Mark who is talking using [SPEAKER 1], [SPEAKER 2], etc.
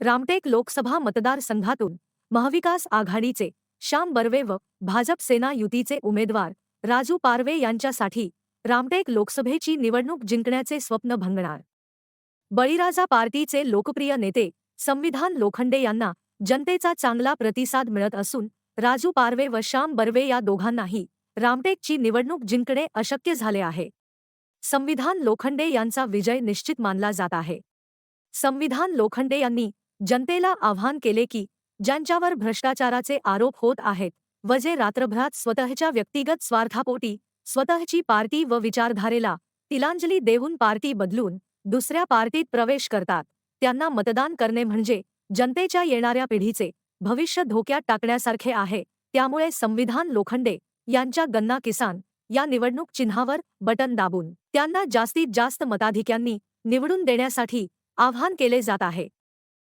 [SPEAKER 1] रामटेक लोकसभा मतदारसंघातून महाविकास आघाडीचे श्याम बर्वे व भाजप सेना युतीचे उमेदवार राजू पारवे यांच्यासाठी रामटेक लोकसभेची निवडणूक जिंकण्याचे स्वप्न भंगणार. बळीराजा पार्टीचे लोकप्रिय नेते संविधान लोखंडे यांना जनतेचा चांगला प्रतिसाद मिळत असून राजू पारवे व श्याम बर्वे या दोघांनाही रामटेकची निवडणूक जिंकणे अशक्य झाले आहे. संविधान लोखंडे यांचा विजय निश्चित मानला जात आहे. संविधान लोखंडे यांनी जनतेला आव्हान केले की ज्यांच्यावर भ्रष्टाचाराचे आरोप होत आहेत व जे रात्रभरात स्वतःच्या व्यक्तिगत स्वार्थापोटी स्वतःची पार्टी व विचारधारेला तिलांजली देऊन पार्टी बदलून दुसऱ्या पार्टीत प्रवेश करतात त्यांना मतदान करणे म्हणजे जनतेच्या येणाऱ्या पिढीचे भविष्य धोक्यात टाकण्यासारखे आहे. त्यामुळे संविधान लोखंडे यांच्या गन्ना किसान या निवडणूक चिन्हावर बटन दाबून त्यांना जास्तीत जास्त मताधिक्यांनी निवडून देण्यासाठी आवाहन केले जात आहे.